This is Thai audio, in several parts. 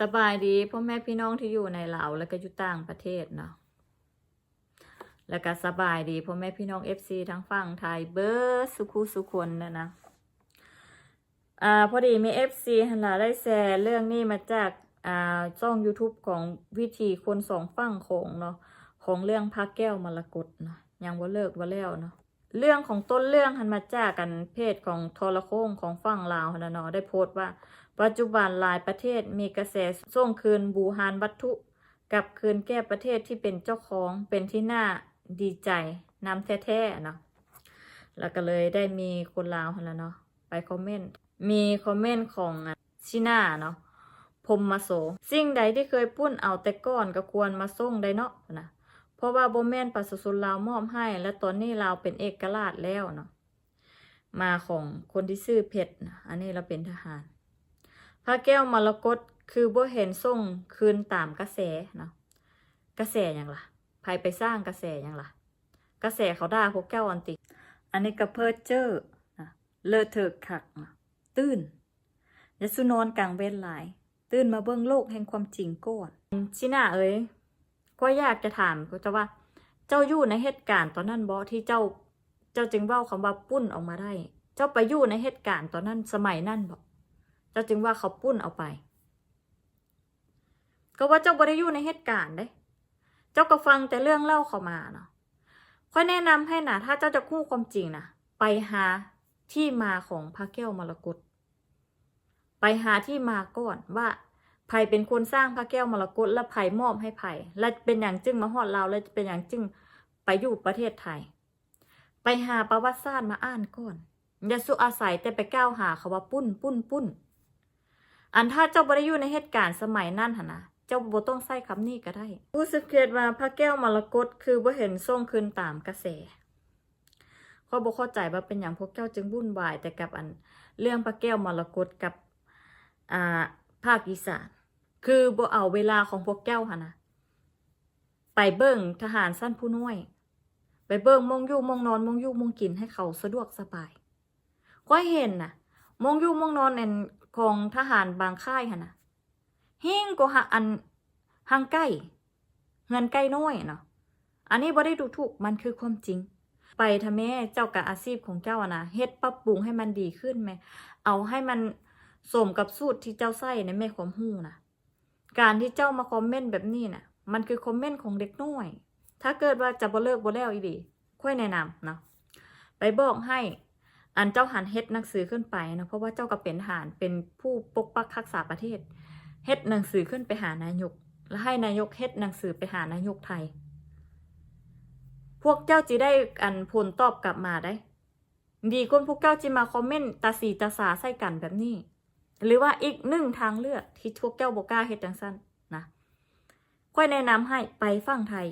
สบายดีพ่อแม่พี่น้องที่อยู่ในลาวและก็อยู่ต่างประเทศเนาะแล้วก็สบายดีพ่อแม่พี่น้อง FC ทั้งฝั่งไทยเบิร์สุขุสุคนนะนะอ่าพอดีมี FC หันละได้แชร์เรื่องนี้มาจากอ่าช่อง YouTube ของวิธีคนสองฝั่งของเนาะของเรื่องพระแก้วมรกตเนาะยังว่าเลิกว่าแล้วเนาะเรื่องของต้นเรื่องหันมาจากกันเพจของทรโคงของฝั่งลาวหันนะเนาะได้โพสต์ว่า ปัจจุบันหลายประเทศมีกระแสส่งคืนบูฮานวัตถุกลับคืนแก้ประเทศที่เป็นเจ้าของเป็นที่น่าดีใจนำแท้ๆเนาะแล้วก็เลยได้มีคนลาวหั่นละเนาะไปคอมเมนต์มีคอมเมนต์ของชิน่าเนาะพมมาโสสิ่งใดที่เคยปุ้นเอาแต่ก่อนก็ควรมาส่งได้เนาะนะเพราะว่าโบแมนประชาชนลาวมอบให้ และตอนนี้ลาวเป็นเอกราชแล้วเนาะมาของคนที่ชื่อเพชรนะอันนี้เราเป็นทหาร พระแก้วมรกตคือบ่เห็นส่งคืนตามกระแสเนาะกระแสอย่างล่ะใครไปสร้างกระแสอย่างล่ะ กระแสเขาด่าพวกแก้วอันติ อันนี้ก็เพิดเจอร์นะเลอะเถอะขักนะตื่นยาสุนอนกลางเว้นหลาย ตื่นมาเบิ่งโลกแห่งความจริงก่อนชิน่าเอ้ยก็อยากจะถามก็จะว่า เจ้าอยู่ในเหตุการณ์ตอนนั้นบ่ที่เจ้า เจ้าจึงเว้าคำว่าปุ้นออกมาได้ เจ้าไปอยู่ในเหตุการณ์ตอนนั้นสมัยนั้นบ่ เจ้าจึงว่าเขาปุ้นเอาไป ก็ว่าเจ้าบ่ได้อยู่ในเหตุการณ์เด้ เจ้าก็ฟังแต่เรื่องเล่าเขามาเนาะค่อยแนะนำให้นะถ้าเจ้าจะคู่ความจริงนะไปหาที่มาของพระแก้วมรกตไปหาที่มาก่อนว่าไผ่เป็นคนสร้างพระแก้วมรกตและไผ่มอบให้ไผ่และเป็นอย่างจึงมาฮอดเราวและเป็นอย่างจึงไปอยู่ประเทศไทย ไปหาประวัติศาสตร์มาอ่านก่อนอย่าสุอาศัยแต่ไปก้าวหาเขาว่าปุ้นปุ้นปุ้น อันถ้าเจ้าบ่ได้อยู่ในเหตุการณ์สมัยนั้นหนะเจ้าบ่ต้องใช้คำนี้ก็ได้ ผู้สังเกตว่าพระแก้วมรกตคือบ่เห็นส่งคืนตามกระแสข้อบ่เข้าใจว่าเป็นอย่างพวกเจ้าจึงวุ่นวายแต่กับอันเรื่องพระแก้วมรกตกับอ่าภาคอีสานคือบ่เอาเวลาของพวกเจ้าหั่นะไปเบิ่งทหารสั้นผู้น้อย ไปเบิ่งมองอยู่มองนอนมองอยู่มองกินให้เขาสะดวกสบายก็เห็นน่ะมองอยู่มองนอนอัน ของทหารบางค่ายหั่นะหิ้งก็หาอันห่างใกล้เงินใกล้น้อยเนาะอันนี้บ่ได้ดูถูกมันคือความจริง ไปทำแม่เจ้ากับอาชีพของเจ้าอะนะเฮ็ดปรับปรุงให้มันดีขึ้นแม่เอาให้มันสมกับสูตรที่เจ้าใส่ในแม่ความหู้นะการที่เจ้ามาคอมเมนต์แบบนี้น่ะ มันคือคอมเมนต์ของเด็กน้อย ถ้าเกิดว่าจะบ่เลิกบ่แล้วอีดี ค่อยแนะนำเนาะไปบอกให้ อันเจ้าหันเฮ็ดหนังสือขึ้นไปนะเพราะว่าเจ้าก็เป็นทหารเป็นผู้ปกปักรักษาประเทศเฮ็ดหนังสือขึ้นไปหานายก แล้วให้นายกเฮ็ดหนังสือไปหานายกไทย พวกเจ้าจีได้อันผลตอบกลับมาได้ ดีคนพวกเจ้าจีมาคอมเมนต์ตาสีตาสาใส่กันแบบนี้ หรือว่าอีกหนึ่งทางเลือกที่พวกเจ้าบกล้าเฮ็ดจังสั้นนะค่อยแนะนำให้ไปฟังไทย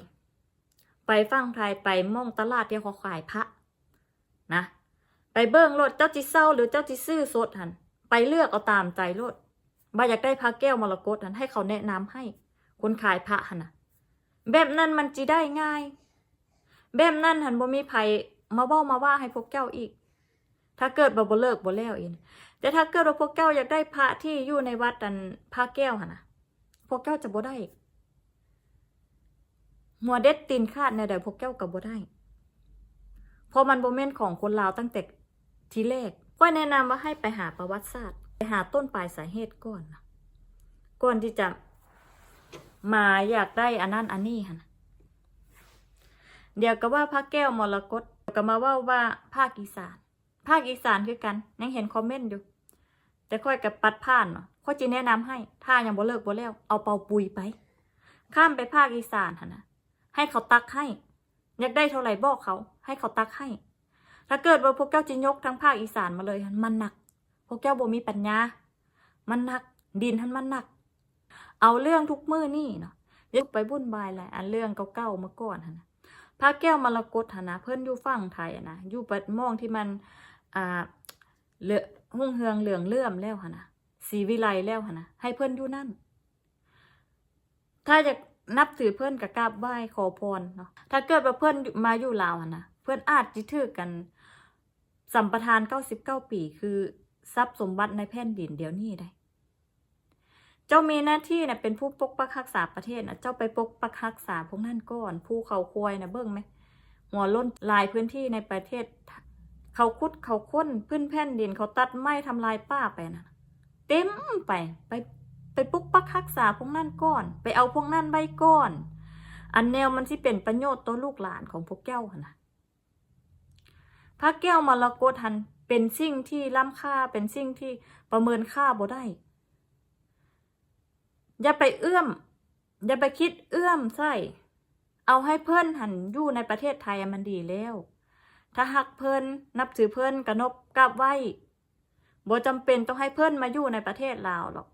ไปฟังไทยไปมองตลาดที่เขาขายพระนะ เบิ่งรถเจ้าจิเศร้าหรือเจ้าจิซื้อสดหันไปเลือกเอาตามใจรถบ่อยากได้พระแก้วมรกตหันให้เขาแนะนำให้ คนขายพระหันนะแบบนั้นมันจีได้ง่าย แบบนั้นหันบ่มีไผมาเว้ามาว่าให้พวกเจ้าอีก ถ้าเกิดบ่บ่เลิกบ่แล้วเองแต่ถ้าเกิดว่าพวกเจ้าอยากได้พระที่อยู่ในวัดอันพระแก้วหันนะพวกเจ้าจะบ่ได้อีกหัวเด็ดตีนขาดในใดพวกเจ้าก็บ่ได้ เพราะมันโมเมนต์ของคนลาวตั้งแต่ ทีแรกก็แนะนำว่าให้ไปหาประวัติศาสตร์ ไปหาต้นปลายสาเหตุก่อนก่อนที่จะมาอยากได้อันนั้นอันนี้ค่ะเดี๋ยวก็ว่าพระแก้วมรกตเดี๋ยวก็มาว่าว่าภาคอีสาน ภาคอีสานคือกันยังเห็นคอมเมนต์อยู่ แต่ค่อยกับปัดผ่านเนาะค่อยจะแนะนำให้ ถ้ายังบ่เลิกบ่แล้ว เอาเป่าปุยไป ข้ามไปภาคอีสานค่ะนะให้เขาตักให้ อยากได้เท่าไหร่บอกเขา ให้เขาตักให้ ถ้าเกิดว่าพวกเจ้าจะยกทั้งภาคอีสานมาเลยมันหนัก พวกเจ้าบ่มีปัญญา มันหนัก ดินทันมันหนัก เอาเรื่องทุกมือนี่เนาะยึกไปบุ่นบายหลายอันเรื่องเก่าๆเมาก่อนหันนะพระแก้วมรกตหันะเพิ่นอยู่ฝั่งไทยอะนะอยู่ปัดมองที่มันอ่าเหลือหุ่งเฮืองเหลืองเลื่อมแล้วหันะสีวิไลแล้วหันะให้เพิ่อนอยู่นั่น ถ้าจะนับถือเพื่อนกับกราบไหว้ขอพรเนาะถ้าเกิดว่าเพื่อนมาอยู่ลาวอะนะเพื่อนอาจจิถือกัน สัมปทานเก้าสิบเก้าปีคือทรัพย์สมบัติในแผ่นดินเดี๋ยวนี้ได้ เจ้ามีหน้าที่นะเป็นผู้ปกปักรักษาประเทศนะเจ้าไปปกปักรักษาพวกนั่นก่อนผู้เขาควยนะเบิ่งไหมหัวล้นลายพื้นที่ในประเทศ เขาคุดเขาค้นพื้นแผ่นดินเขาตัดไม้ทำลายป่าไปนะเต็มไปไปไปปกปักรักษาพวกนั่นก่อน ไปเอาพวกนั่นไว้ก่อน อันแนวมันที่เป็นประโยชน์ต่อลูกหลานของพวกแก้วนะ พระแก้วมรกตหันเป็นสิ่งที่ล้ำค่าเป็นสิ่งที่ประเมินค่าบ่ได้ อย่าไปเอื้อม อย่าไปคิดเอื้อมใส่เอาให้เพิ่อนหันอยู่ในประเทศไทยมันดีแล้ว ถ้าหักเพิ่อนนับถือเพิ่อนกระนบกราบไหวบ่จำเป็นต้องให้เพิ่อนมาอยู่ในประเทศลาวหรอก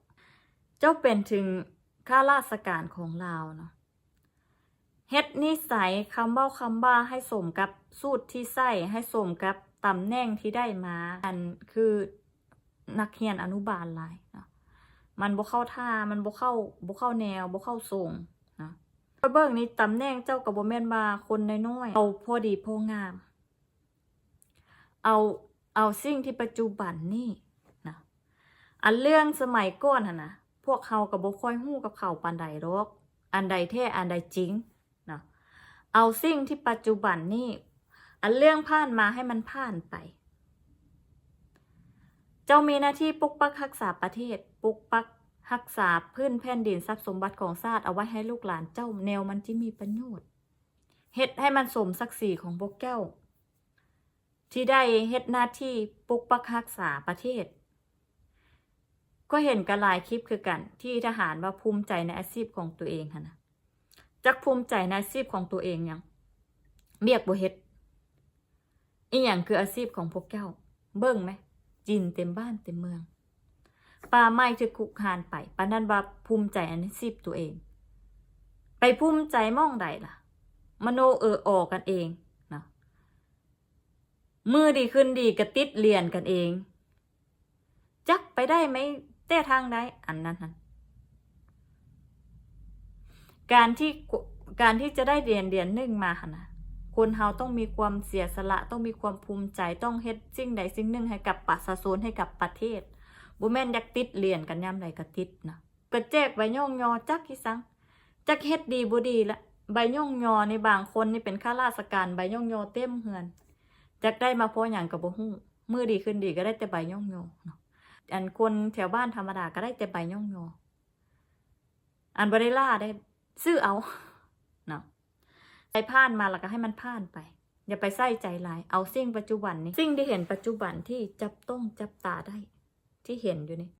เจ้าเป็นถึงข้าราชการของลาวเนาะ เฮ็ดนิสัยคำเบ้าคำบ้าให้สมกับสูตรที่ใส่ให้สมกับตำแหน่งที่ได้มา อันคือนักเรียนอนุบาลหลายเนาะมันบ่เข้าท่ามันบ่เข้าบ่เข้าแนวบ่เข้าทรงนะเบิ่งนี่ตำแหน่งเจ้าก็บ่แม่นว่าคนน้อยๆเอาพอดีพองาม เอาเอาสิ่งที่ปัจจุบันนี่นะอันเรื่องสมัยก่อนหั่นนะพวกเขาก็บ่ค่อยฮู้กับเขาปานใดหรอก อันใดแท้อันใดจริง เอาสิ่งที่ปัจจุบันนี่อันเรื่องผ่านมาให้มันผ่านไป เจ้ามีหน้าที่ปกปักรักษาประเทศปกปักรักษาพื้นแผ่นดินทรัพย์สมบัติของชาติเอาไว้ให้ลูกหลานเจ้าแนวมันที่มีประโยชน์เฮ็ดให้มันสมศักดิ์ศรีของพวกเจ้า ที่ได้เฮ็ดหน้าที่ปกปักรักษาประเทศ ก็เห็นกันหลายคลิปคือกัน ที่ทหารว่าภูมิใจในอาชีพของตัวเองค่ะนะ จักภูมิใจในอาชีพของตัวเองยังเบียกบ่เฮ็ดอีหยังคืออาชีพของพวกเจ้า เบิ่งไหมจินเต็มบ้านเต็มเมืองป่าไม้จะคุกคานไปปานนั้นว่าภูมิใจอันนี้สิบตัวเอง ไปภูมิใจมองใดล่ะ มโนเออออกกันเองนะมือดีขึ้นดีกระติดเรียนกันเอง จักไปได้ไหมแต่ทางใดอันนั้นนั้น การที่การที่จะได้เรียนเรียนหนึ่งมาค่ะนะคนเฮาต้องมีความเสียสละต้องมีความภูมิใจต้องเฮ็ดสิ่งใดสิ่งหนึ่งให้กับประชาชนให้กับประเทศบ่แม่นอยากติดเรียนกันยามใดก็ติดนะก็แจกใบย่องยอจักที่สังจักเฮ็ดดีบ่ดีละใบย่องยอในบางคนนี่เป็นข้าราชการใบย่องยอเต็มเฮือนจักได้มาเพราะหยังก็บ่ฮู้มือดีขึ้นดีก็ได้แต่ใบย่องยอเนาะอันคนแถวบ้านธรรมดาก็ได้แต่ใบย่องยออันบ่ได้ล่าได้ ซื้อเอาเนาะไปผ่านมาแล้วก็ให้มันผ่านไป อย่าไปใส่ใจหลาย เอาสิ่งปัจจุบันนี้สิ่งที่เห็นปัจจุบันที่จับต้องจับตาได้ ที่เห็นอยู่นี่